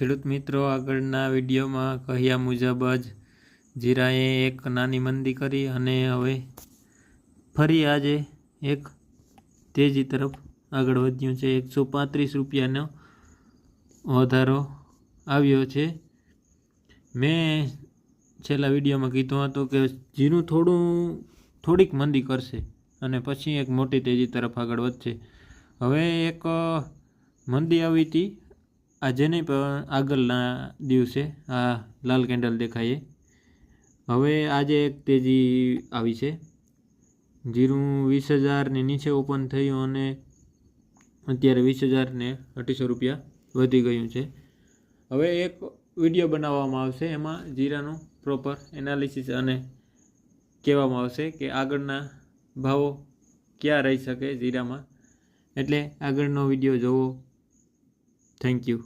ખેડૂત મિત્રો, આગળના વિડીયોમાં કહ્યા મુજબ જ જીરાએ એક નાની મંદી કરી અને હવે ફરી આજે એક તેજી તરફ આગળ વધ્યું છે. એકસો પાંત્રીસ રૂપિયાનો વધારો આવ્યો છે. મેં છેલ્લા વિડીયોમાં કીધું હતું કે જીરું થોડું, થોડીક મંદી કરશે અને પછી એક મોટી તેજી તરફ આગળ વધશે. હવે એક મંદી આવી હતી આજે નહીં, પણ આગળના દિવસે આ લાલ કેન્ડલ દેખાય હવે આજે એક તેજી આવી છે. જીરું વીસ હજારની નીચે ઓપન થયું અને અત્યારે વીસ હજારને અઢીસો રૂપિયા વધી ગયું છે. હવે એક વીડિયો બનાવવામાં આવશે. એમાં જીરાનું પ્રોપર એનાલિસિસ અને કહેવામાં આવશે કે આગળના ભાવો ક્યાં રહી શકે જીરામાં. એટલે આગળનો વીડિયો જોવો. Thank you.